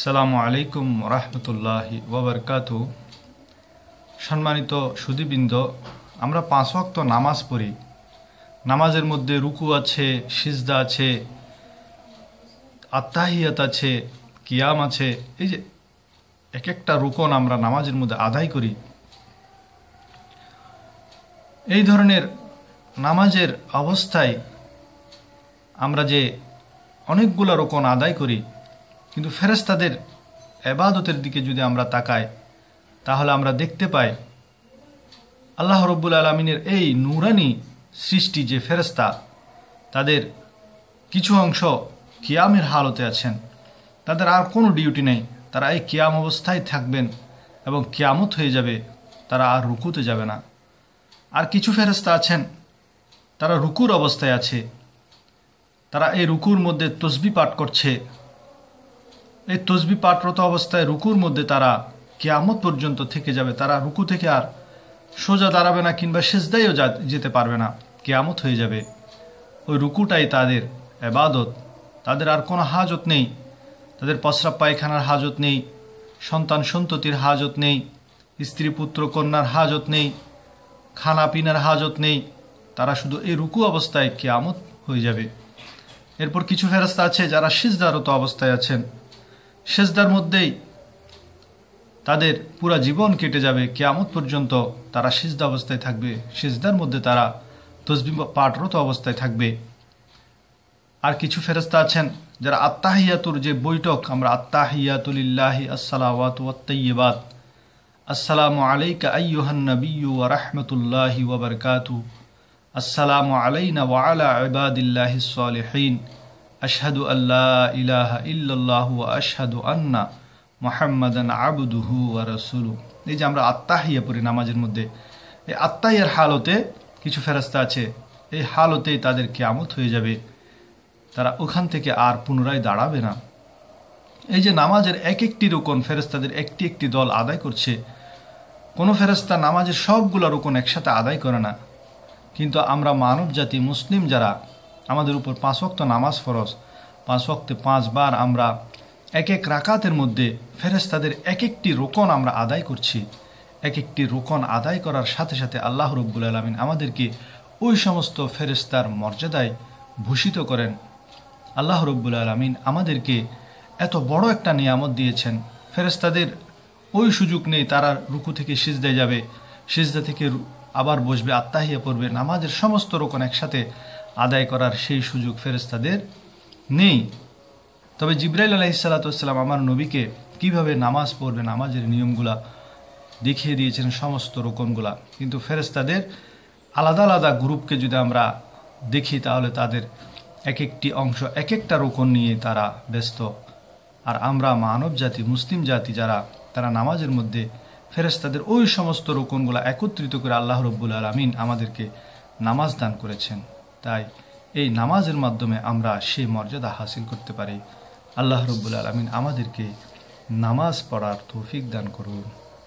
সালামু আলাইকুম রহমতুল্লাহি ওবরকাত সম্মানিত সুদীবৃন্দ, আমরা পাঁচ ওয়াক্ত নামাজ পড়ি। নামাজের মধ্যে রুকু আছে, সিজদা আছে আত্মাহিয়াত আছে, কিয়াম আছে। এই যে এক একটা রুকন আমরা নামাজের মধ্যে আদায় করি। এই ধরনের নামাজের অবস্থায় আমরা যে অনেকগুলো রোকন আদায় করি কিন্তু ফেরেস্তাদের এবাদতের দিকে যদি আমরা তাকাই, তাহলে আমরা দেখতে পাই আল্লাহ রব্বুল আলমিনের এই নুরানি সৃষ্টি যে ফেরেস্তা তাদের কিছু অংশ কিয়ামের হালতে আছেন। তাদের আর কোনো ডিউটি নেই। তারা এই কিয়াম অবস্থায় থাকবেন এবং কিয়ামত হয়ে যাবে, তারা আর রুকুতে যাবে না। আর কিছু ফেরেস্তা আছেন, তারা রুকুর অবস্থায় আছে। তারা এই রুকুর মধ্যে তসবি পাঠ করছে। এই তসবি পাঠরত অবস্থায় রুকুর মধ্যে তারা কেয়ামত পর্যন্ত থেকে যাবে। তারা রুকু থেকে আর সোজা দাঁড়াবে না কিংবা সেজদাইও যেতে পারবে না। কেয়ামত হয়ে যাবে। ওই রুকুটাই তাদের এবাদত। তাদের আর কোনো হাজত নেই। তাদের পশরাব পায়খানার হাজত নেই। সন্তান সন্ততির হাজত নেই। স্ত্রী পুত্র কন্যার হাজত নেই। খানা পিনার হাজত নেই। তারা শুধু এই রুকু অবস্থায় কেয়ামত হয়ে যাবে। এরপর কিছু ফেরস্তা আছে যারা সিজদারত অবস্থায় আছেন। সেজদার মধ্যেই তাদের পুরা জীবন কেটে যাবে। কেয়ামত পর্যন্ত তারা সিজদা অবস্থায় থাকবে। সিজদার মধ্যে তারা তসবি পাঠরত অবস্থায় থাকবে। আর কিছু ফেরস্তা আছেন যারা আত্মাহিয়াতুর যে বৈঠক, আমরা আত্মাহিয়াতুলিল্লাহি আসসালাওয়াত আসসালামু আলাইকা আইয়ুহান নবিয়্যু ওয়া রাহমাতুল্লাহি ওয়া বারাকাতু আসসালামু আলাইনা ওয়া আলা ইবাদিল্লাহিস সালিহিন। আশহাদু আল্লাহ ইলাহা ইল্লাল্লাহ আশহাদু আন্না মুহাম্মাদান আবদুহু ওয়া রাসূলু এই যে আমরা আত্মাহিয়া পড়ি নামাজের মধ্যে, এই আত্মাহিয়ার হালতে কিছু ফেরস্তা আছে, এই হালতেই তাদের কেয়ামত হয়ে যাবে। তারা ওখান থেকে আর পুনরায় দাঁড়াবে না। এই যে নামাজের এক একটি রোকন ফেরেস্তাদের একটি একটি দল আদায় করছে, কোনো ফেরেস্তা নামাজের সবগুলো রোকন একসাথে আদায় করে না। কিন্তু আমরা মানব জাতি মুসলিম যারা আমাদের উপর পাঁচ ওক্ত নামাজ ফরজ, পাঁচ ওক্তে পাঁচবার আমরা এক এক রাকাতের মধ্যে ফেরেস্তাদের এক একটি রোকন আমরা আদায় করছি। এক একটি রোকন আদায় করার সাথে সাথে আল্লাহ রব্বুল আলমিন আমাদেরকে ওই সমস্ত ফেরেস্তার মর্যাদায় ভূষিত করেন। আল্লাহ রব্বুল আলমিন আমাদেরকে এত বড় একটা নিয়ামত দিয়েছেন। ফেরেস্তাদের ওই সুযোগ নেই, তারা রুকু থেকে সিজদায় যাবে, সিজদা থেকে আবার বসবে, আত্মাহিয়া পড়বে নামাজের সমস্ত রোকন একসাথে আদায় করার সেই সুযোগ ফেরেস্তাদের নেই। তবে জিব্রাইল আলাইসাল্লাতাম আমার নবীকে কীভাবে নামাজ পড়বে, নামাজের নিয়মগুলা দেখিয়ে দিয়েছেন, সমস্ত রোকনগুলা। কিন্তু ফেরেস্তাদের আলাদা আলাদা গ্রুপকে যদি আমরা দেখি, তাহলে তাদের এক একটি অংশ এক একটা রোকন নিয়ে তারা ব্যস্ত। আর আমরা মানব জাতি, মুসলিম জাতি যারা, তারা নামাজের মধ্যে ফেরেস্তাদের ওই সমস্ত রোকনগুলা একত্রিত করে আল্লাহ রব্বুল আলমিন আমাদেরকে নামাজ দান করেছেন। তাই এই নামাজের মাধ্যমে আমরা সেই মর্যাদা হাসিল করতে পারি। আল্লাহ রব্বুল আলমিন আমাদেরকে নামাজ পড়ার তৌফিক দান করুন।